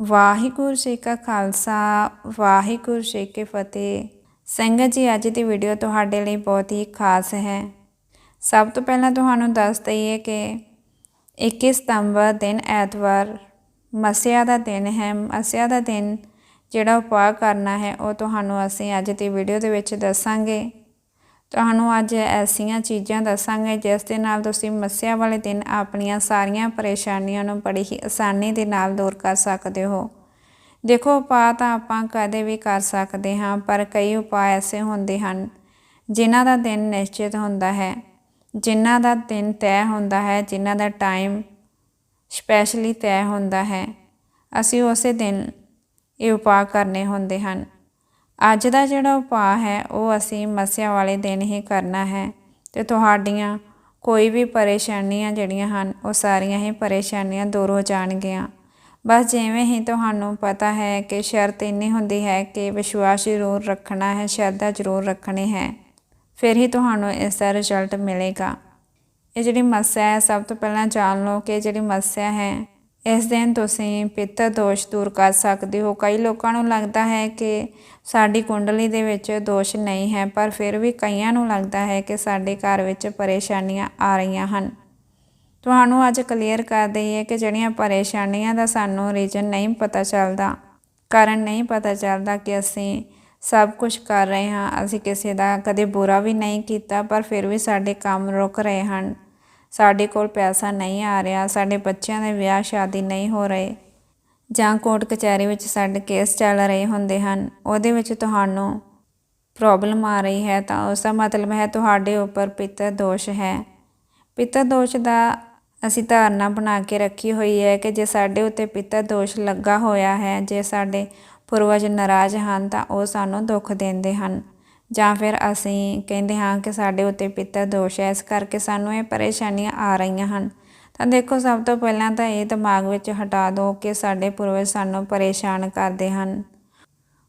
ਵਾਹਿਗੁਰੂ ਜੀ ਕਾ ਖਾਲਸਾ, ਵਾਹਿਗੁਰੂ ਜੀ ਕੀ ਫਤਿਹ। ਸੰਗਤ ਜੀ, ਅੱਜ ਦੀ ਵੀਡੀਓ ਤੁਹਾਡੇ ਲਈ ਬਹੁਤ ਹੀ ਖਾਸ ਹੈ। ਸਭ ਤੋਂ ਪਹਿਲਾਂ ਤੁਹਾਨੂੰ ਦੱਸ ਦਈਏ ਕਿ 21 ਸਤੰਬਰ ਦਿਨ ਐਤਵਾਰ, ਮਸਿਆ ਦਾ ਦਿਨ ਹੈ। ਮਸਿਆ ਦਾ ਦਿਨ ਜਿਹੜਾ ਉਪਾਅ ਕਰਨਾ ਹੈ, ਉਹ ਤੁਹਾਨੂੰ ਅਸੀਂ ਅੱਜ ਦੀ ਵੀਡੀਓ ਦੇ ਵਿੱਚ ਦੱਸਾਂਗੇ। ਤੁਹਾਨੂੰ ਅੱਜ ਐਸੀਆਂ ਚੀਜ਼ਾਂ ਦੱਸਾਂਗੇ ਜਿਸ ਦੇ ਨਾਲ ਤੁਸੀਂ ਮੱਸਿਆ ਵਾਲੇ ਦਿਨ ਆਪਣੀਆਂ ਸਾਰੀਆਂ ਪਰੇਸ਼ਾਨੀਆਂ ਨੂੰ ਬੜੀ ਹੀ ਆਸਾਨੀ ਦੇ ਨਾਲ ਦੂਰ ਕਰ ਸਕਦੇ ਹੋ। ਦੇਖੋ, ਉਪਾਅ ਤਾਂ ਆਪਾਂ ਕਦੇ ਵੀ ਕਰ ਸਕਦੇ ਹਾਂ, ਪਰ ਕਈ ਉਪਾਅ ਐਸੇ ਹੁੰਦੇ ਹਨ ਜਿਨ੍ਹਾਂ ਦਾ ਦਿਨ ਨਿਸ਼ਚਿਤ ਹੁੰਦਾ ਹੈ, ਜਿਨ੍ਹਾਂ ਦਾ ਦਿਨ ਤੈਅ ਹੁੰਦਾ ਹੈ, ਜਿਨ੍ਹਾਂ ਦਾ ਟਾਈਮ ਸਪੈਸ਼ਲੀ ਤੈਅ ਹੁੰਦਾ ਹੈ। ਅਸੀਂ ਉਸੇ ਦਿਨ ਇਹ ਉਪਾਅ ਕਰਨੇ ਹੁੰਦੇ ਹਨ। ਅੱਜ ਦਾ ਜਿਹੜਾ ਉਪਾਅ ਹੈ, ਉਹ ਅਸੀਂ ਮਸਿਆ ਵਾਲੇ ਦਿਨ ਹੀ ਕਰਨਾ ਹੈ ਤੇ ਤੁਹਾਡੀਆਂ ਕੋਈ ਵੀ ਪਰੇਸ਼ਾਨੀਆਂ ਜਿਹੜੀਆਂ ਹਨ, ਉਹ ਸਾਰੀਆਂ ਹੀ ਪਰੇਸ਼ਾਨੀਆਂ ਦੂਰ ਹੋ ਜਾਣਗੀਆਂ। ਬਸ ਜਿਵੇਂ ਹੀ ਤੁਹਾਨੂੰ ਪਤਾ ਹੈ ਕਿ ਸ਼ਰਤ ਇੰਨੀ ਹੁੰਦੀ ਹੈ ਕਿ ਵਿਸ਼ਵਾਸ ਜ਼ਰੂਰ ਰੱਖਣਾ ਹੈ, ਸ਼ਰਧਾ ਜ਼ਰੂਰ ਰੱਖਣੀ ਹੈ, ਫਿਰ ਹੀ ਤੁਹਾਨੂੰ ਇਸ ਦਾ ਰਿਜ਼ਲਟ ਮਿਲੇਗਾ। ਇਹ ਜਿਹੜੀ ਮੱਸਿਆ ਹੈ, ਸਭ ਤੋਂ ਪਹਿਲਾਂ ਜਾਣ ਲਓ ਕਿ ਜਿਹੜੀ ਮੱਸਿਆ ਹੈ ਇਸ ਦਿਨ ਤੁਸੀਂ ਪਿੱਤਰ ਦੋਸ਼ ਦੂਰ ਕਰ ਸਕਦੇ ਹੋ। ਕਈ ਲੋਕਾਂ ਨੂੰ ਲੱਗਦਾ ਹੈ ਕਿ ਸਾਡੀ ਕੁੰਡਲੀ ਦੇ ਵਿੱਚ ਦੋਸ਼ ਨਹੀਂ ਹੈ, ਪਰ ਫਿਰ ਵੀ ਕਈਆਂ ਨੂੰ ਲੱਗਦਾ ਹੈ ਕਿ ਸਾਡੇ ਘਰ ਵਿੱਚ ਪਰੇਸ਼ਾਨੀਆਂ ਆ ਰਹੀਆਂ ਹਨ। ਤੁਹਾਨੂੰ ਅੱਜ ਕਲੀਅਰ ਕਰ ਦਈਏ ਕਿ ਜਿਹੜੀਆਂ ਪਰੇਸ਼ਾਨੀਆਂ ਦਾ ਸਾਨੂੰ ਰੀਜ਼ਨ ਨਹੀਂ ਪਤਾ ਚੱਲਦਾ, ਕਾਰਨ ਨਹੀਂ ਪਤਾ ਚੱਲਦਾ ਕਿ ਅਸੀਂ ਸਭ ਕੁਝ ਕਰ ਰਹੇ ਹਾਂ। ਅਸੀਂ ਕਿਸੇ ਦਾ ਕਦੇ ਬੁਰਾ ਵੀ ਨਹੀਂ ਕੀਤਾ, ਪਰ ਫਿਰ ਵੀ ਸਾਡੇ ਕੰਮ ਰੁਕ ਰਹੇ ਹਨ। ਸਾਡੇ ਕੋਲ ਪੈਸਾ ਨਹੀਂ ਆ ਰਿਹਾ, ਸਾਡੇ ਬੱਚਿਆਂ ਦੇ ਵਿਆਹ ਸ਼ਾਦੀ ਨਹੀਂ ਹੋ ਰਹੇ ਜਾਂ ਕੋਰਟ ਕਚਹਿਰੀ ਵਿੱਚ ਸਾਡੇ ਕੇਸ ਚੱਲ ਰਹੇ ਹੁੰਦੇ ਹਨ, ਉਹਦੇ ਵਿੱਚ ਤੁਹਾਨੂੰ ਪ੍ਰੋਬਲਮ ਆ ਰਹੀ ਹੈ ਤਾਂ ਉਸ ਦਾ ਮਤਲਬ ਹੈ ਤੁਹਾਡੇ ਉੱਪਰ ਪਿੱਤਰ ਦੋਸ਼ ਹੈ। ਪਿੱਤਰ ਦੋਸ਼ ਦਾ ਅਸੀਂ ਧਾਰਨਾ ਬਣਾ ਕੇ ਰੱਖੀ ਹੋਈ ਹੈ ਕਿ ਜੇ ਸਾਡੇ ਉੱਤੇ ਪਿੱਤਰ ਦੋਸ਼ ਲੱਗਾ ਹੋਇਆ ਹੈ, ਜੇ ਸਾਡੇ ਪੂਰਵਜ ਨਾਰਾਜ਼ ਹਨ ਤਾਂ ਉਹ ਸਾਨੂੰ ਦੁੱਖ ਦਿੰਦੇ ਹਨ। ਜਾਂ ਫਿਰ ਅਸੀਂ ਕਹਿੰਦੇ ਹਾਂ ਕਿ ਸਾਡੇ ਉੱਤੇ ਪਿੱਤਰ ਦੋਸ਼ ਹੈ, ਇਸ ਕਰਕੇ ਸਾਨੂੰ ਇਹ ਪਰੇਸ਼ਾਨੀਆਂ ਆ ਰਹੀਆਂ ਹਨ। ਤਾਂ ਦੇਖੋ, ਸਭ ਤੋਂ ਪਹਿਲਾਂ ਤਾਂ ਇਹ ਦਿਮਾਗ ਵਿੱਚ ਹਟਾ ਦਿਓ ਕਿ ਸਾਡੇ ਪੂਰਵਜ ਸਾਨੂੰ ਪਰੇਸ਼ਾਨ ਕਰਦੇ ਹਨ।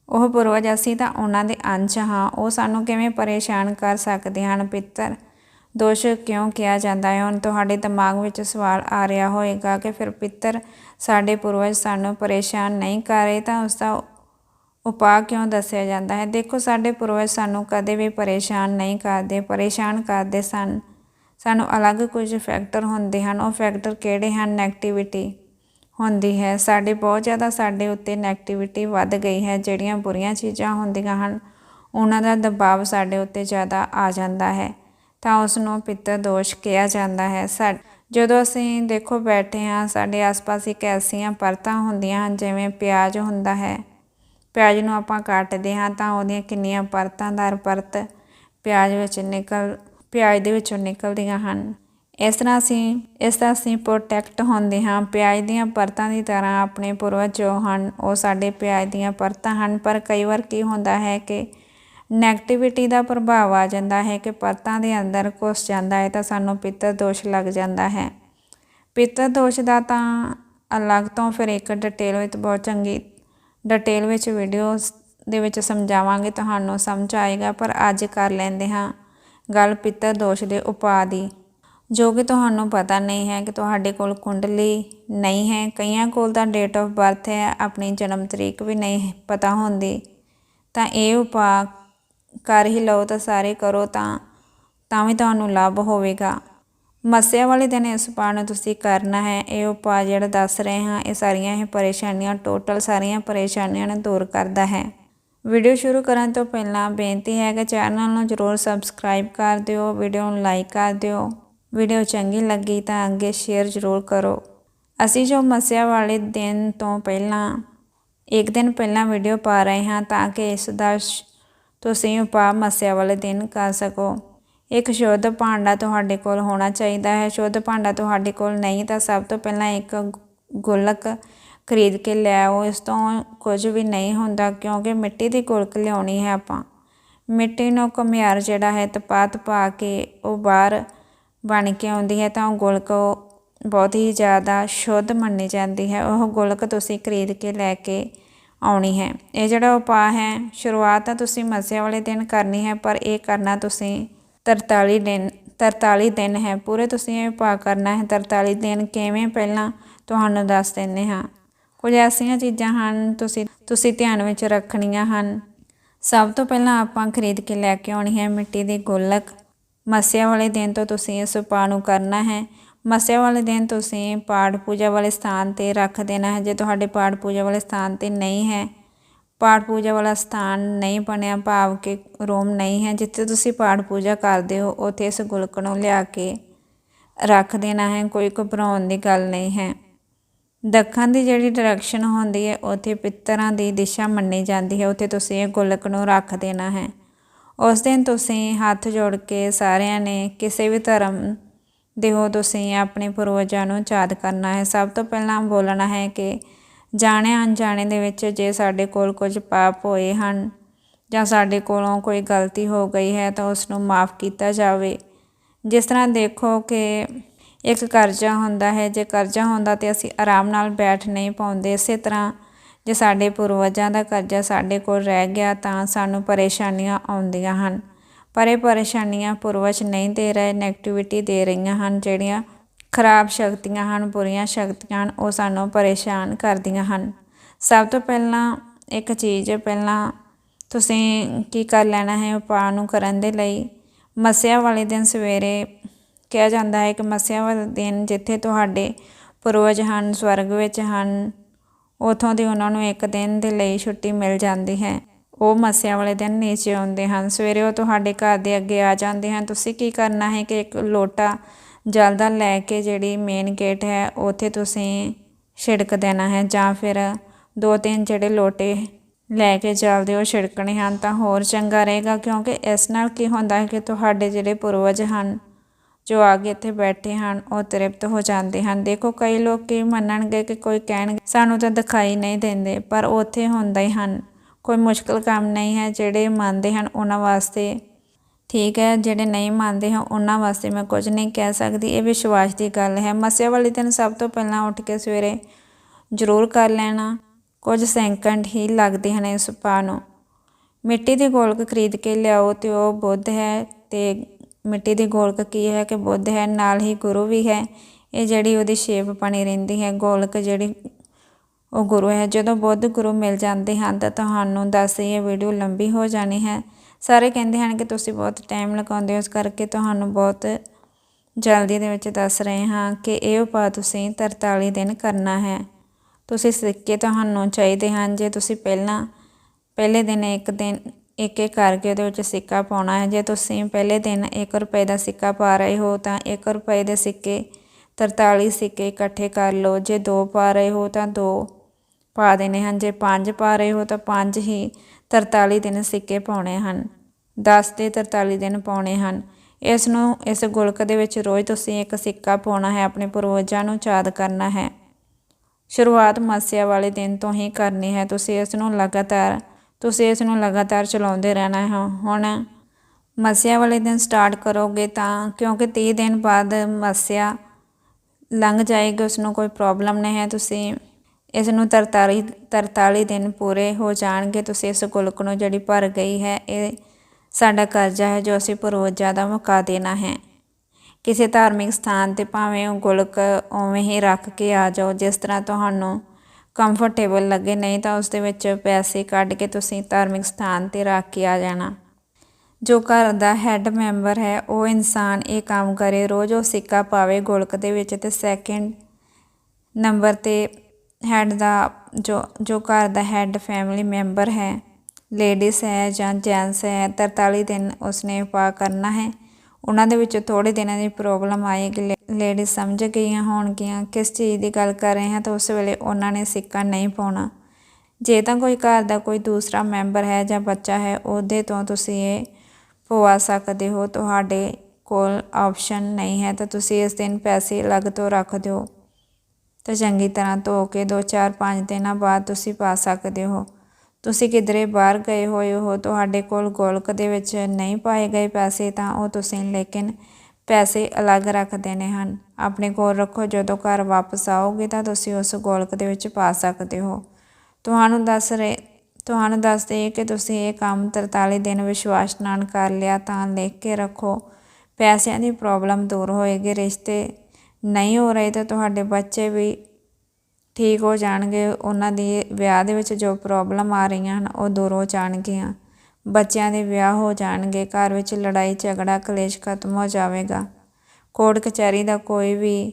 ਉਹ ਪੂਰਵਜ ਅਸੀਂ ਤਾਂ ਉਹਨਾਂ ਦੇ ਅੰਸ਼ ਹਾਂ, ਉਹ ਸਾਨੂੰ ਕਿਵੇਂ ਪਰੇਸ਼ਾਨ ਕਰ ਸਕਦੇ ਹਨ? ਪਿੱਤਰ ਦੋਸ਼ ਕਿਉਂ ਕਿਹਾ ਜਾਂਦਾ ਹੈ? ਹੁਣ ਤੁਹਾਡੇ ਦਿਮਾਗ ਵਿੱਚ ਸਵਾਲ ਆ ਰਿਹਾ ਹੋਵੇਗਾ ਕਿ ਫਿਰ ਪਿੱਤਰ ਸਾਡੇ ਪੂਰਵਜ ਸਾਨੂੰ ਪਰੇਸ਼ਾਨ ਨਹੀਂ ਕਰ ਰਹੇ ਤਾਂ ਉਸ ਦਾ ਉਪਾਅ ਕਿਉਂ ਦੱਸਿਆ ਜਾਂਦਾ ਹੈ? ਦੇਖੋ, ਸਾਡੇ ਪੂਰਵਜ ਸਾਨੂੰ ਕਦੇ ਵੀ ਪਰੇਸ਼ਾਨ ਨਹੀਂ ਕਰਦੇ, ਪਰੇਸ਼ਾਨ ਕਰਦੇ ਸਨ। ਸਾਨੂੰ ਅਲੱਗ ਕੁਝ ਫੈਕਟਰ ਹੁੰਦੇ ਹਨ। ਉਹ ਫੈਕਟਰ ਕਿਹੜੇ ਹਨ? ਨੈਗੇਟਿਵਿਟੀ ਹੁੰਦੀ ਹੈ। ਸਾਡੇ, ਬਹੁਤ ਜ਼ਿਆਦਾ ਸਾਡੇ ਉੱਤੇ ਨੈਗੇਟਿਵਿਟੀ ਵੱਧ ਗਈ ਹੈ। ਜਿਹੜੀਆਂ ਬੁਰੀਆਂ ਚੀਜ਼ਾਂ ਹੁੰਦੀਆਂ ਹਨ, ਉਹਨਾਂ ਦਾ ਦਬਾਅ ਸਾਡੇ ਉੱਤੇ ਜ਼ਿਆਦਾ ਆ ਜਾਂਦਾ ਹੈ। ਤਾਂ ਉਸ ਨੂੰ ਪਿੱਤਰ ਦੋਸ਼ ਕਿਹਾ ਜਾਂਦਾ ਹੈ। ਜਦੋਂ ਅਸੀਂ ਦੇਖੋ ਬੈਠੇ ਹਾਂ, ਸਾਡੇ ਆਸ-ਪਾਸ ਇੱਕ ਐਸੀਆਂ ਪਰਤਾਂ ਹੁੰਦੀਆਂ ਹਨ, ਜਿਵੇਂ ਪਿਆਜ਼ ਹੁੰਦਾ ਹੈ। ਪਿਆਜ਼ ਨੂੰ ਆਪਾਂ ਕੱਟਦੇ ਹਾਂ ਤਾਂ ਉਹਦੀਆਂ ਕਿੰਨੀਆਂ ਪਰਤਾਂਦਾਰ ਪਰਤ ਪਿਆਜ਼ ਵਿੱਚ ਨਿਕਲ, ਪਿਆਜ਼ ਦੇ ਵਿੱਚੋਂ ਨਿਕਲਦੀਆਂ ਹਨ। ਇਸ ਤਰ੍ਹਾਂ ਅਸੀਂ, ਇਸ ਤਰ੍ਹਾਂ ਅਸੀਂ ਪ੍ਰੋਟੈਕਟ ਹੁੰਦੇ ਹਾਂ। ਪਿਆਜ਼ ਦੀਆਂ ਪਰਤਾਂ ਦੀ ਤਰ੍ਹਾਂ ਆਪਣੇ ਪੂਰਵਜ ਜੋ ਹਨ, ਉਹ ਸਾਡੇ ਪਿਆਜ਼ ਦੀਆਂ ਪਰਤਾਂ ਹਨ। ਪਰ ਕਈ ਵਾਰ ਕੀ ਹੁੰਦਾ ਹੈ ਕਿ ਨੈਗੇਟਿਵਿਟੀ ਦਾ ਪ੍ਰਭਾਵ ਆ ਜਾਂਦਾ ਹੈ ਕਿ ਪਰਤਾਂ ਦੇ ਅੰਦਰ ਘੁਸ ਜਾਂਦਾ ਹੈ ਤਾਂ ਸਾਨੂੰ ਪਿੱਤਰ ਦੋਸ਼ ਲੱਗ ਜਾਂਦਾ ਹੈ। ਪਿੱਤਰ ਦੋਸ਼ ਦਾ ਤਾਂ ਅਲੱਗ ਤੋਂ ਫਿਰ ਇੱਕ ਡਿਟੇਲ ਵਿੱਚ ਬਹੁਤ ਚੰਗੀ ਡਿਟੇਲ ਵਿੱਚ ਵੀਡੀਓਜ਼ ਦੇ ਵਿੱਚ ਸਮਝਾਵਾਂਗੇ, ਤੁਹਾਨੂੰ ਸਮਝ ਆਏਗਾ, ਪਰ ਅੱਜ ਕਰ ਲੈਂਦੇ ਹਾਂ ਗੱਲ ਪਿੱਤਰ ਦੋਸ਼ ਦੇ ਉਪਾਅ ਦੀ ਜੋ ਕਿ ਤੁਹਾਨੂੰ ਪਤਾ ਨਹੀਂ ਹੈ ਕਿ ਤੁਹਾਡੇ ਕੋਲ ਕੁੰਡਲੀ ਨਹੀਂ ਹੈ। ਕਈਆਂ ਕੋਲ ਤਾਂ ਡੇਟ ਆਫ ਬਰਥ ਹੈ, ਆਪਣੀ ਜਨਮ ਤਰੀਕ ਵੀ ਨਹੀਂ ਪਤਾ ਹੁੰਦੀ। ਤਾਂ ਇਹ ਉਪਾਅ ਕਰ ਹੀ ਲਓ, ਤਾਂ ਸਾਰੇ ਕਰੋ ਤਾਂ ਤਾਂ ਵੀ ਤੁਹਾਨੂੰ ਲਾਭ ਹੋਵੇਗਾ। ਮੱਸਿਆ ਵਾਲੇ ਦਿਨ ਇਸ ਉਪਾਅ ਨੂੰ ਤੁਸੀਂ ਕਰਨਾ ਹੈ, ਇਹ ਉਪਾਅ ਜਿਹੜਾ ਦੱਸ ਰਹੇ ਹਾਂ, ਇਹ ਸਾਰੀਆਂ ਇਹ ਪਰੇਸ਼ਾਨੀਆਂ ਟੋਟਲ ਸਾਰੀਆਂ ਪਰੇਸ਼ਾਨੀਆਂ ਨੂੰ ਦੂਰ ਕਰਦਾ ਹੈ। ਵੀਡੀਓ ਸ਼ੁਰੂ ਕਰਨ ਤੋਂ ਪਹਿਲਾਂ ਬੇਨਤੀ ਹੈ ਕਿ ਚੈਨਲ ਨੂੰ ਜ਼ਰੂਰ ਸਬਸਕ੍ਰਾਈਬ ਕਰ ਦਿਓ, ਵੀਡੀਓ ਨੂੰ ਲਾਈਕ ਕਰ ਦਿਓ। ਵੀਡੀਓ ਚੰਗੀ ਲੱਗੀ ਤਾਂ ਅੱਗੇ ਸ਼ੇਅਰ ਜ਼ਰੂਰ ਕਰੋ। ਅਸੀਂ ਜੋ ਮਸਿਆ ਵਾਲੇ ਦਿਨ ਤੋਂ ਪਹਿਲਾਂ, ਇੱਕ ਦਿਨ ਪਹਿਲਾਂ ਵੀਡੀਓ ਪਾ ਰਹੇ ਹਾਂ ਤਾਂ ਕਿ ਇਸ ਦਾ ਤੁਸੀਂ ਉਪਾਅ ਮਸਿਆ ਵਾਲੇ ਦਿਨ ਕਰ ਸਕੋ। ਇੱਕ ਸ਼ੁੱਧ ਭਾਂਡਾ ਤੁਹਾਡੇ ਕੋਲ ਹੋਣਾ ਚਾਹੀਦਾ ਹੈ। ਸ਼ੁੱਧ ਭਾਂਡਾ ਤੁਹਾਡੇ ਕੋਲ ਨਹੀਂ ਤਾਂ ਸਭ ਤੋਂ ਪਹਿਲਾਂ ਇੱਕ ਗੁਲਕ ਖਰੀਦ ਕੇ ਲੈ ਆਓ। ਇਸ ਤੋਂ ਕੁਝ ਵੀ ਨਹੀਂ ਹੁੰਦਾ ਕਿਉਂਕਿ ਮਿੱਟੀ ਦੀ ਗੁਲਕ ਲਿਆਉਣੀ ਹੈ ਆਪਾਂ। ਮਿੱਟੀ ਨੂੰ ਘੁਮਿਆਰ ਜਿਹੜਾ ਹੈ ਤਪਾਤ ਪਾ ਕੇ ਉਹ ਬਾਹਰ ਬਣ ਕੇ ਆਉਂਦੀ ਹੈ ਤਾਂ ਉਹ ਗੁਲਕ ਬਹੁਤ ਹੀ ਜ਼ਿਆਦਾ ਸ਼ੁੱਧ ਮੰਨੀ ਜਾਂਦੀ ਹੈ। ਉਹ ਗੁਲਕ ਤੁਸੀਂ ਖਰੀਦ ਕੇ ਲੈ ਕੇ ਆਉਣੀ ਹੈ। ਇਹ ਜਿਹੜਾ ਉਪਾਅ ਹੈ, ਸ਼ੁਰੂਆਤ ਤਾਂ ਤੁਸੀਂ ਮਸਿਆ ਵਾਲੇ ਦਿਨ ਕਰਨੀ ਹੈ, ਪਰ ਇਹ ਕਰਨਾ ਤੁਸੀਂ 43 ਦਿਨ 43 ਦਿਨ ਹੈ। ਪੂਰੇ ਤੁਸੀਂ ਇਹ ਉਪਾਅ ਕਰਨਾ ਹੈ। 43 ਦਿਨ ਕਿਵੇਂ ਪਹਿਲਾਂ ਤੁਹਾਨੂੰ ਦੱਸ ਦਿੰਦੇ ਹਾਂ। ਕੁਝ ਐਸੀਆਂ ਚੀਜ਼ਾਂ ਹਨ ਤੁਸੀਂ ਤੁਸੀਂ ਧਿਆਨ ਵਿੱਚ ਰੱਖਣੀਆਂ ਹਨ। ਸਭ ਤੋਂ ਪਹਿਲਾਂ ਆਪਾਂ ਖਰੀਦ ਕੇ ਲੈ ਕੇ ਆਉਣੀ ਹੈ ਮਿੱਟੀ ਦੀ ਗੋਲਕ। ਮੱਸਿਆ ਵਾਲੇ ਦਿਨ ਤੋਂ ਤੁਸੀਂ ਇਸ ਉਪਾਅ ਨੂੰ ਕਰਨਾ ਹੈ। ਮੱਸਿਆ ਵਾਲੇ ਦਿਨ ਤੁਸੀਂ ਪਾਠ ਪੂਜਾ ਵਾਲੇ ਸਥਾਨ ਤੇ ਰੱਖ ਦੇਣਾ ਹੈ। ਜੇ ਤੁਹਾਡੇ ਪਾਠ ਪੂਜਾ ਵਾਲੇ ਸਥਾਨ ਤੇ ਨਹੀਂ ਹੈ ਪਾਠ ਪੂਜਾ ਵਾਲਾ ਸਥਾਨ ਨਹੀਂ ਬਣਿਆ, ਭਾਵ ਕਿ ਰੋਮ ਨਹੀਂ ਹੈ, ਜਿੱਥੇ ਤੁਸੀਂ ਪਾਠ ਪੂਜਾ ਕਰਦੇ ਹੋ, ਉੱਥੇ ਇਸ ਗੁਲਕ ਨੂੰ ਲਿਆ ਕੇ ਰੱਖ ਦੇਣਾ ਹੈ, ਕੋਈ ਘਬਰਾਉਣ ਦੀ ਗੱਲ ਨਹੀਂ ਹੈ। ਦੱਖਣ ਦੀ ਜਿਹੜੀ ਡਾਇਰੈਕਸ਼ਨ ਹੁੰਦੀ ਹੈ, ਉੱਥੇ ਪਿੱਤਰਾਂ ਦੀ ਦਿਸ਼ਾ ਮੰਨੀ ਜਾਂਦੀ ਹੈ, ਉੱਥੇ ਤੁਸੀਂ ਇਹ ਗੁਲਕ ਨੂੰ ਰੱਖ ਦੇਣਾ ਹੈ। ਉਸ ਦਿਨ ਤੁਸੀਂ ਹੱਥ ਜੋੜ ਕੇ ਸਾਰਿਆਂ ਨੇ ਕਿਸੇ ਵੀ ਧਰਮ ਦੇ ਹੋ, ਤੁਸੀਂ ਆਪਣੇ ਪੂਰਵਜਾਂ ਨੂੰ ਯਾਦ ਕਰਨਾ ਹੈ। ਸਭ ਤੋਂ ਪਹਿਲਾਂ ਬੋਲਣਾ ਹੈ ਕਿ ਜਾਣੇ ਅਣਜਾਣੇ ਦੇ ਵਿੱਚ ਜੇ ਸਾਡੇ ਕੋਲ ਕੁਝ ਪਾਪ ਹੋਏ ਹਨ ਜਾਂ ਸਾਡੇ ਕੋਲੋਂ ਕੋਈ ਗਲਤੀ ਹੋ ਗਈ ਹੈ ਤਾਂ ਉਸ ਨੂੰ ਮਾਫ ਕੀਤਾ ਜਾਵੇ। ਜਿਸ ਤਰ੍ਹਾਂ ਦੇਖੋ ਕਿ ਇੱਕ ਕਰਜ਼ਾ ਹੁੰਦਾ ਹੈ, ਜੇ ਕਰਜ਼ਾ ਹੁੰਦਾ ਤੇ ਅਸੀਂ ਆਰਾਮ ਨਾਲ ਬੈਠ ਨਹੀਂ ਪਾਉਂਦੇ। ਇਸੇ ਤਰ੍ਹਾਂ ਜੇ ਸਾਡੇ ਪੂਰਵਜਾਂ ਦਾ ਕਰਜ਼ਾ ਸਾਡੇ ਕੋਲ ਰਹਿ ਗਿਆ ਤਾਂ ਸਾਨੂੰ ਪਰੇਸ਼ਾਨੀਆਂ ਆਉਂਦੀਆਂ ਹਨ। ਪਰ ਇਹ ਪਰੇਸ਼ਾਨੀਆਂ ਪੂਰਵਜ ਨਹੀਂ ਦੇ ਰਹੇ ਨੈਗੇਟਿਵਿਟੀ ਦੇ ਰਹੀਆਂ ਹਨ, ਜਿਹੜੀਆਂ ਖਰਾਬ ਸ਼ਕਤੀਆਂ ਹਨ, ਬੁਰੀਆਂ ਸ਼ਕਤੀਆਂ ਹਨ, ਉਹ ਸਾਨੂੰ ਪਰੇਸ਼ਾਨ ਕਰਦੀਆਂ ਹਨ। ਸਭ ਤੋਂ ਪਹਿਲਾਂ ਇੱਕ ਚੀਜ਼, ਪਹਿਲਾਂ ਤੁਸੀਂ ਕੀ ਕਰ ਲੈਣਾ ਹੈ ਉਪਾਅ ਨੂੰ ਕਰਨ ਦੇ ਲਈ? ਮੱਸਿਆ ਵਾਲੇ ਦਿਨ ਸਵੇਰੇ ਕਿਹਾ ਜਾਂਦਾ ਹੈ ਕਿ ਮੱਸਿਆ ਵਾਲੇ ਦਿਨ ਜਿੱਥੇ ਤੁਹਾਡੇ ਪੂਰਵਜ ਹਨ, ਸਵਰਗ ਵਿੱਚ ਹਨ, ਉਥੋਂ ਦੀ ਉਹਨਾਂ ਨੂੰ ਇੱਕ ਦਿਨ ਦੇ ਲਈ ਛੁੱਟੀ ਮਿਲ ਜਾਂਦੀ ਹੈ। ਉਹ ਮੱਸਿਆ ਵਾਲੇ ਦਿਨ ਨੀਚੇ ਆਉਂਦੇ ਹਨ। ਸਵੇਰੇ ਉਹ ਤੁਹਾਡੇ ਘਰ ਦੇ ਅੱਗੇ ਆ ਜਾਂਦੇ ਹਨ। ਤੁਸੀਂ ਕੀ ਕਰਨਾ ਹੈ ਕਿ ਇੱਕ ਲੋਟਾ ਜਲ ਦਾ ਲੈ ਕੇ ਜਿਹੜੀ ਮੇਨ ਗੇਟ ਹੈ, ਉੱਥੇ ਤੁਸੀਂ ਛਿੜਕ ਦੇਣਾ ਹੈ ਜਾਂ ਫਿਰ ਦੋ ਤਿੰਨ ਜਿਹੜੇ ਲੋਟੇ ਲੈ ਕੇ ਚੱਲਦੇ ਹੋ ਛਿੜਕਣੇ ਹਨ ਤਾਂ ਹੋਰ ਚੰਗਾ ਰਹੇਗਾ ਕਿਉਂਕਿ ਇਸ ਨਾਲ ਕੀ ਹੁੰਦਾ ਹੈ ਕਿ ਤੁਹਾਡੇ ਜਿਹੜੇ ਪੂਰਵਜ ਹਨ, ਜੋ ਆਗੇ ਇੱਥੇ ਬੈਠੇ ਹਨ, ਉਹ ਤ੍ਰਿਪਤ ਹੋ ਜਾਂਦੇ ਹਨ। ਦੇਖੋ, ਕਈ ਲੋਕ ਕੀ ਮੰਨਣਗੇ ਕਿ ਕੋਈ ਕਹਿਣਗੇ, ਸਾਨੂੰ ਤਾਂ ਦਿਖਾਈ ਨਹੀਂ ਦਿੰਦੇ ਪਰ ਉੱਥੇ ਹੁੰਦੇ ਹਨ। ਕੋਈ ਮੁਸ਼ਕਲ ਕੰਮ ਨਹੀਂ ਹੈ, ਜਿਹੜੇ ਮੰਨਦੇ ਹਨ, ਉਹਨਾਂ ਵਾਸਤੇ ਠੀਕ ਹੈ, ਜਿਹੜੇ ਨਹੀਂ ਮੰਨਦੇ ਹਨ ਉਹਨਾਂ ਵਾਸਤੇ ਮੈਂ ਕੁਝ ਨਹੀਂ ਕਹਿ ਸਕਦੀ। ਇਹ ਵਿਸ਼ਵਾਸ ਦੀ ਗੱਲ ਹੈ। ਮੱਸਿਆ ਵਾਲੇ ਦਿਨ ਸਭ ਤੋਂ ਪਹਿਲਾਂ ਉੱਠ ਕੇ ਸਵੇਰੇ ਜ਼ਰੂਰ ਕਰ ਲੈਣਾ। ਕੁਝ ਸੈਕਿੰਡ ਹੀ ਲੱਗਦੇ ਹਨ ਇਸ ਉਪਾਅ ਨੂੰ। ਮਿੱਟੀ ਦੀ ਗੋਲਕ ਖਰੀਦ ਕੇ ਲਿਆਓ ਤੇ ਉਹ ਬੁੱਧ ਹੈ ਤੇ ਮਿੱਟੀ ਦੀ ਗੋਲਕ ਕੀ ਹੈ ਕਿ ਬੁੱਧ ਹੈ, ਨਾਲ ਹੀ ਗੁਰੂ ਵੀ ਹੈ। ਇਹ ਜਿਹੜੀ ਉਹਦੀ ਸ਼ੇਪ ਬਣੀ ਰਹਿੰਦੀ ਹੈ, ਗੋਲਕ ਜਿਹੜੀ ਉਹ ਗੁਰੂ ਹੈ। ਜਦੋਂ ਬੁੱਧ ਗੁਰੂ ਮਿਲ ਜਾਂਦੇ ਹਨ ਤਾਂ ਤੁਹਾਨੂੰ ਦੱਸ ਇਹ ਵੀਡੀਓ ਲੰਬੀ ਹੋ ਜਾਣੀ ਹੈ। ਸਾਰੇ ਕਹਿੰਦੇ ਹਨ ਕਿ ਤੁਸੀਂ ਬਹੁਤ ਟਾਈਮ ਲਗਾਉਂਦੇ ਹੋ। ਇਸ ਕਰਕੇ ਤੁਹਾਨੂੰ ਬਹੁਤ ਜਲਦੀ ਦੇ ਵਿੱਚ ਦੱਸ ਰਹੇ ਹਾਂ ਕਿ ਇਹ ਉਪਾਅ ਤੁਸੀਂ 43 ਦਿਨ ਕਰਨਾ ਹੈ। ਤੁਸੀਂ ਸਿੱਕੇ ਤੁਹਾਨੂੰ ਚਾਹੀਦੇ ਹਨ। ਜੇ ਤੁਸੀਂ ਪਹਿਲਾਂ, ਪਹਿਲੇ ਦਿਨ ਇੱਕ ਦਿਨ, ਇੱਕ ਇੱਕ ਕਰਕੇ ਉਹਦੇ ਵਿੱਚ ਸਿੱਕਾ ਪਾਉਣਾ ਹੈ। ਜੇ ਤੁਸੀਂ ਪਹਿਲੇ ਦਿਨ 1 ਰੁਪਏ ਦਾ ਸਿੱਕਾ ਪਾ ਰਹੇ ਹੋ ਤਾਂ 1 ਰੁਪਏ ਦੇ ਸਿੱਕੇ 43 ਸਿੱਕੇ ਇਕੱਠੇ ਕਰ ਲਓ। ਜੇ ਦੋ ਪਾ ਰਹੇ ਹੋ ਤਾਂ ਦੋ ਪਾ ਦੇਣੇ ਹਨ। ਜੇ ਪੰਜ ਪਾ ਰਹੇ ਹੋ ਤਾਂ ਪੰਜ ਹੀ 43 ਦਿਨ ਸਿੱਕੇ ਪਾਉਣੇ ਹਨ। 10 ਤੇ 43 ਦਿਨ ਪਾਉਣੇ ਹਨ। ਇਸ ਨੂੰ, ਇਸ ਗੁਲਕ ਦੇ ਵਿੱਚ ਰੋਜ਼ ਤੁਸੀਂ ਇੱਕ ਸਿੱਕਾ ਪਾਉਣਾ ਹੈ। ਆਪਣੇ ਪੂਰਵਜਾਂ ਨੂੰ ਯਾਦ ਕਰਨਾ ਹੈ। ਸ਼ੁਰੂਆਤ ਮੱਸਿਆ ਵਾਲੇ ਦਿਨ ਤੋਂ ਹੀ ਕਰਨੀ ਹੈ। ਤੁਸੀਂ ਇਸ ਨੂੰ ਲਗਾਤਾਰ, ਤੁਸੀਂ ਇਸ ਨੂੰ ਲਗਾਤਾਰ ਚਲਾਉਂਦੇ ਰਹਿਣਾ ਹੈ। ਹੁਣ ਮੱਸਿਆ ਵਾਲੇ ਦਿਨ ਸਟਾਰਟ ਕਰੋਗੇ ਤਾਂ, ਕਿਉਂਕਿ 30 ਦਿਨ ਬਾਅਦ ਮੱਸਿਆ ਲੰਘ ਜਾਏਗੀ ਉਸ ਨੂੰ ਕੋਈ ਪ੍ਰੋਬਲਮ ਨਹੀਂ ਹੈ। ਤੁਸੀਂ ਇਸ ਨੂੰ 43 43 ਦਿਨ ਪੂਰੇ ਹੋ ਜਾਣਗੇ। ਤੁਸੀਂ ਇਸ ਗੁਲਕ ਨੂੰ ਜਿਹੜੀ ਭਰ ਗਈ ਹੈ, ਇਹ ਸਾਡਾ ਕਰਜ਼ਾ ਹੈ ਜੋ ਅਸੀਂ ਪੂਰਵਜਾਂ ਦਾ ਮੁਕਾ ਦੇਣਾ ਹੈ। ਕਿਸੇ ਧਾਰਮਿਕ ਸਥਾਨ ਤੇ ਭਾਵੇਂ ਉਹ ਗੁਲਕ ਉਵੇਂ ਹੀ ਰੱਖ ਕੇ ਆ ਜਾਓ, ਜਿਸ ਤਰ੍ਹਾਂ ਤੁਹਾਨੂੰ ਕੰਫਰਟੇਬਲ ਲੱਗੇ, ਨਹੀਂ ਤਾਂ ਉਸ ਦੇ ਵਿੱਚ ਪੈਸੇ ਕੱਢ ਕੇ ਤੁਸੀਂ ਧਾਰਮਿਕ ਸਥਾਨ ਤੇ ਰੱਖ ਕੇ ਆ ਜਾਣਾ। ਜੋ ਘਰ ਦਾ ਹੈੱਡ ਮੈਂਬਰ ਹੈ, ਉਹ ਇਨਸਾਨ ਇਹ ਕੰਮ ਕਰੇ, ਰੋਜ਼ ਉਹ ਸਿੱਕਾ ਪਾਵੇ ਗੁਲਕ ਦੇ ਵਿੱਚ ਤੇ ਸੈਕਿੰਡ ਨੰਬਰ ਤੇ ਹੈੱਡ ਦਾ ਜੋ ਜੋ ਘਰ ਦਾ ਹੈੱਡ ਫੈਮਿਲੀ ਮੈਂਬਰ ਹੈ ਲੇਡੀਜ਼ ਹੈ ਜਾਂ ਜੈਂਟਸ ਹੈ 43 ਦਿਨ ਉਸਨੇ ਉਪਾਅ ਕਰਨਾ ਹੈ। ਉਹਨਾਂ ਦੇ ਵਿੱਚੋਂ ਥੋੜੇ ਦਿਨਾਂ ਦੀ ਪ੍ਰੋਬਲਮ ਆਏਗੀ ਲੇਡੀਜ਼ ਸਮਝ ਗਈਆਂ ਹੋਣਗੀਆਂ, ਕਿਸ ਚੀਜ਼ ਦੀ ਗੱਲ ਕਰ ਰਹੇ ਹਾਂ ਤਾਂ ਉਸ ਵੇਲੇ ਉਹਨਾਂ ਨੇ ਸਿੱਕਾ ਨਹੀਂ ਪਾਉਣਾ। ਜੇ ਤਾਂ ਕੋਈ ਘਰ ਦਾ ਕੋਈ ਦੂਸਰਾ ਮੈਂਬਰ ਹੈ ਜਾਂ ਬੱਚਾ ਹੈ, ਉਹਦੇ ਤੋਂ ਤੁਸੀਂ ਇਹ ਪਵਾ ਸਕਦੇ ਹੋ, ਤੁਹਾਡੇ ਕੋਲ ਆਪਸ਼ਨ ਨਹੀਂ ਹੈ ਤਾਂ ਤੁਸੀਂ ਇਸ ਦਿਨ ਪੈਸੇ ਅਲੱਗ ਤੋਂ ਰੱਖ ਦਿਓ। ਤਾਂ ਚੰਗੀ ਤਰ੍ਹਾਂ ਧੋ ਕੇ 2 4 5 ਦਿਨਾਂ ਬਾਅਦ ਤੁਸੀਂ ਪਾ ਸਕਦੇ ਹੋ। ਤੁਸੀਂ ਕਿਧਰੇ ਬਾਹਰ ਗਏ ਹੋਏ ਹੋ, ਤੁਹਾਡੇ ਕੋਲ ਗੋਲਕ ਦੇ ਵਿੱਚ ਨਹੀਂ ਪਾਏ ਗਏ ਪੈਸੇ, ਤਾਂ ਉਹ ਤੁਸੀਂ ਲੇਕਿਨ ਪੈਸੇ ਅਲੱਗ ਰੱਖ ਦੇਣੇ ਹਨ। ਆਪਣੇ ਕੋਲ ਰੱਖੋ, ਜਦੋਂ ਘਰ ਵਾਪਸ ਆਓਗੇ ਤਾਂ ਤੁਸੀਂ ਉਸ ਗੋਲਕ ਦੇ ਵਿੱਚ ਪਾ ਸਕਦੇ ਹੋ। ਤੁਹਾਨੂੰ ਦੱਸ ਰਹੇ, ਤੁਹਾਨੂੰ ਦੱਸ ਦੱਸਦੇ ਕਿ ਤੁਸੀਂ ਇਹ ਕੰਮ 43 ਦਿਨ ਵਿਸ਼ਵਾਸ ਨਾਲ ਕਰ ਲਿਆ, ਤਾਂ ਲਿਖ ਕੇ ਰੱਖੋ। ਪੈਸਿਆਂ ਦੀ ਪ੍ਰੋਬਲਮ ਦੂਰ ਹੋਏਗੀ, ਰਿਸ਼ਤੇ ਨਹੀਂ ਹੋ ਰਹੇ ਤਾਂ ਤੁਹਾਡੇ ਬੱਚੇ ਵੀ ਠੀਕ ਹੋ ਜਾਣਗੇ। ਉਹਨਾਂ ਦੀ ਵਿਆਹ ਦੇ ਵਿੱਚ ਜੋ ਪ੍ਰੋਬਲਮ ਆ ਰਹੀਆਂ ਹਨ, ਉਹ ਦੂਰ ਹੋ ਜਾਣਗੀਆਂ। ਬੱਚਿਆਂ ਦੇ ਵਿਆਹ ਹੋ ਜਾਣਗੇ। ਘਰ ਵਿੱਚ ਲੜਾਈ, ਝਗੜਾ, ਕਲੇਸ਼ ਖਤਮ ਹੋ ਜਾਵੇਗਾ। ਕੋਰਟ ਕਚਹਿਰੀ ਦਾ ਕੋਈ ਵੀ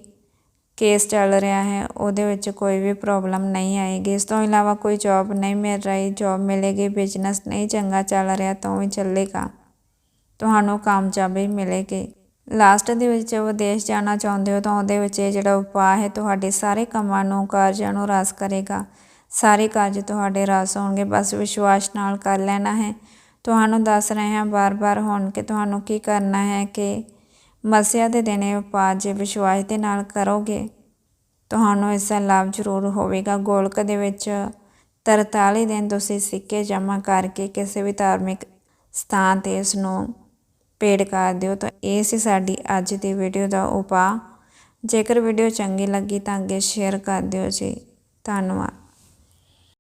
ਕੇਸ ਚੱਲ ਰਿਹਾ ਹੈ, ਉਹਦੇ ਵਿੱਚ ਕੋਈ ਵੀ ਪ੍ਰੋਬਲਮ ਨਹੀਂ ਆਏਗੀ। ਇਸ ਤੋਂ ਇਲਾਵਾ ਕੋਈ ਜੌਬ ਨਹੀਂ ਮਿਲ ਰਹੀ। ਜੌਬ ਮਿਲੇਗੀ ਬਿਜ਼ਨਸ ਨਹੀਂ ਚੰਗਾ ਚੱਲ ਰਿਹਾ, ਤਾਂ ਵੀ ਚੱਲੇਗਾ। ਤੁਹਾਨੂੰ ਕਾਮਯਾਬੀ ਮਿਲੇਗੀ। ਲਾਸਟ ਦੇ ਵਿੱਚ ਵਿਦੇਸ਼ ਜਾਣਾ ਚਾਹੁੰਦੇ ਹੋ ਤਾਂ ਉਹਦੇ ਵਿੱਚ ਇਹ ਜਿਹੜਾ ਉਪਾਅ ਹੈ ਤੁਹਾਡੇ ਸਾਰੇ ਕੰਮਾਂ ਨੂੰ, ਕਾਰਜਾਂ ਨੂੰ ਰਾਸ ਕਰੇਗਾ। ਸਾਰੇ ਕਾਰਜ ਤੁਹਾਡੇ ਰਾਸ ਹੋਣਗੇ। ਬਸ ਵਿਸ਼ਵਾਸ ਨਾਲ ਕਰ ਲੈਣਾ ਹੈ। ਤੁਹਾਨੂੰ ਦੱਸ ਰਹੇ ਹਾਂ ਬਾਰ-ਬਾਰ ਹੁਣ ਕਿ ਤੁਹਾਨੂੰ ਕੀ ਕਰਨਾ ਹੈ ਕਿ ਮਸਿਆ ਦੇ ਦਿਨ ਇਹ ਉਪਾਅ ਜੇ ਵਿਸ਼ਵਾਸ ਦੇ ਨਾਲ ਕਰੋਗੇ, ਤੁਹਾਨੂੰ ਇਸ ਦਾ ਲਾਭ ਜ਼ਰੂਰ ਹੋਵੇਗਾ। ਗੋਲਕ ਦੇ ਵਿੱਚ 43 ਦਿਨ ਤੁਸੀਂ ਸਿੱਕੇ ਜਮ੍ਹਾਂ ਕਰਕੇ ਕਿਸੇ ਵੀ ਧਾਰਮਿਕ ਸਥਾਨ ਤੇ ਇਸ ਨੂੰ ਪੇੜ ਕਰ ਦਿਓ ਤਾਂ ਇਹ ਸੀ ਸਾਡੀ ਅੱਜ ਦੀ ਵੀਡੀਓ ਦਾ ਉਪਾਅ। ਜੇਕਰ ਵੀਡੀਓ ਚੰਗੀ ਲੱਗੀ ਤਾਂ ਅੱਗੇ ਸ਼ੇਅਰ ਕਰ ਦਿਓ ਜੀ। ਧੰਨਵਾਦ।